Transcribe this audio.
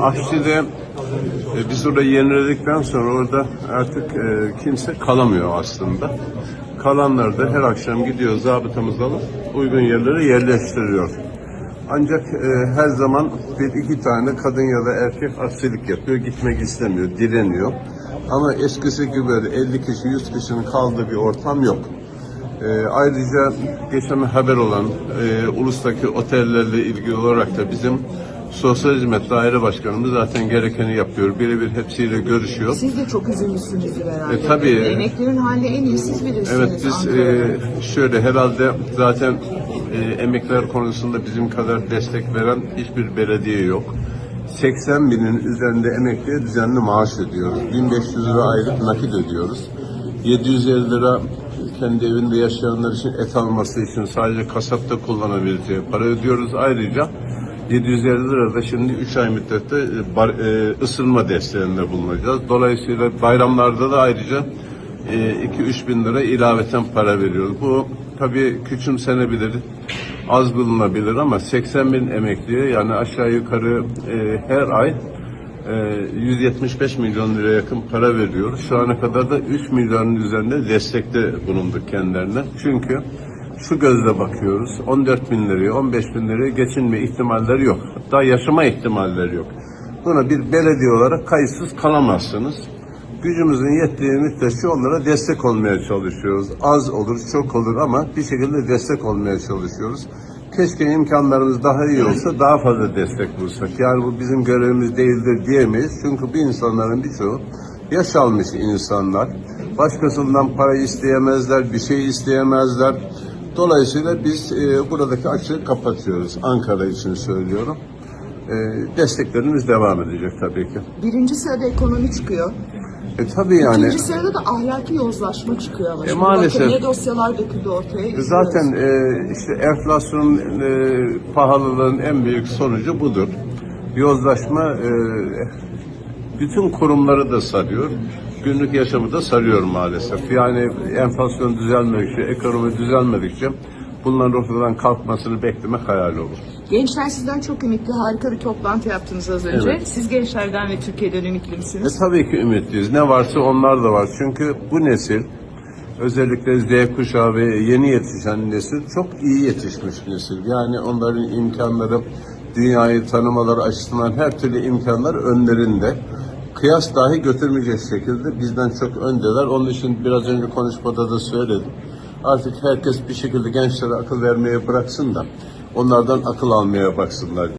Aşçı'da e, biz orada yeniledikten sonra orada artık e, kimse kalamıyor aslında. Kalanlar da her akşam gidiyor zabıtamız alıp uygun yerlere yerleştiriyor. Ancak e, her zaman bir iki tane kadın ya da erkek aksilik yapıyor, gitmek istemiyor, direniyor. Ama eskisi gibi böyle 50 kişi, 100 kişinin kaldığı bir ortam yok. E, ayrıca geçen haber olan e, ulustaki otellerle ilgili olarak da bizim Sosyal Hizmet Daire Başkanımız zaten gerekeni yapıyor. Birebir hepsiyle görüşüyor. Siz de çok üzülmüşsünüzdür herhalde. E, tabii. Emeklerin halini en iyi siz bilirsiniz. Evet biz Ankara'da. e, şöyle herhalde zaten e, emekler konusunda bizim kadar destek veren hiçbir belediye yok. 80 binin üzerinde emekliye düzenli maaş ödüyoruz. 1500 lira aylık nakit ödüyoruz. 750 lira kendi evinde yaşayanlar için et alması için sadece kasapta kullanabileceği para ödüyoruz. Ayrıca 750 lira da şimdi 3 ay müddette e, bar- e, ısınma desteğinde bulunacağız. Dolayısıyla bayramlarda da ayrıca 2-3 bin lira ilaveten para veriyoruz. Bu tabii küçümsenebilir, az bulunabilir ama 80 bin emekliye yani aşağı yukarı e, her ay e, 175 milyon lira yakın para veriyoruz. Şu ana kadar da 3 milyonun üzerinde destekte bulunduk kendilerine. Çünkü şu gözle bakıyoruz. 14 bin liraya, 15 bin liraya geçinme ihtimalleri yok. Hatta yaşama ihtimalleri yok. Buna bir belediye olarak kayıtsız kalamazsınız. Gücümüzün yettiği müddetçe onlara destek olmaya çalışıyoruz. Az olur, çok olur ama bir şekilde destek olmaya çalışıyoruz. Keşke imkanlarımız daha iyi olsa daha fazla destek bulsak. Yani bu bizim görevimiz değildir diyemeyiz. Çünkü bu insanların birçoğu yaş almış insanlar. Başkasından para isteyemezler, bir şey isteyemezler. Dolayısıyla biz e, buradaki açığı kapatıyoruz. Ankara için söylüyorum. E, desteklerimiz devam edecek tabii ki. Birinci sırada ekonomi çıkıyor. E tabii yani. İkinci sırada da ahlaki yozlaşma çıkıyor ama. E, Şimdi maalesef. Bakın ne dosyalar döküldü ortaya. Zaten e, işte enflasyonun e, pahalılığın en büyük sonucu budur. Yozlaşma e, bütün kurumları da sarıyor. Günlük yaşamı da sarıyor maalesef. Yani enflasyon düzelmedikçe, ekonomi düzelmedikçe bunların ortadan kalkmasını beklemek hayal olur. Gençler sizden çok ümitli. Harika bir toplantı yaptınız az önce. Evet. Siz gençlerden ve Türkiye'den ümitli E misiniz? tabii ki ümitliyiz. Ne varsa onlar da var. Çünkü bu nesil özellikle Z kuşağı ve yeni yetişen nesil çok iyi yetişmiş nesil. Yani onların imkanları, dünyayı tanımaları açısından her türlü imkanlar önlerinde. Kıyas dahi götürmeyecek şekilde bizden çok öndeler. Onun için biraz önce konuşmada da söyledim. Artık herkes bir şekilde gençlere akıl vermeye bıraksın da onlardan akıl almaya baksınlar.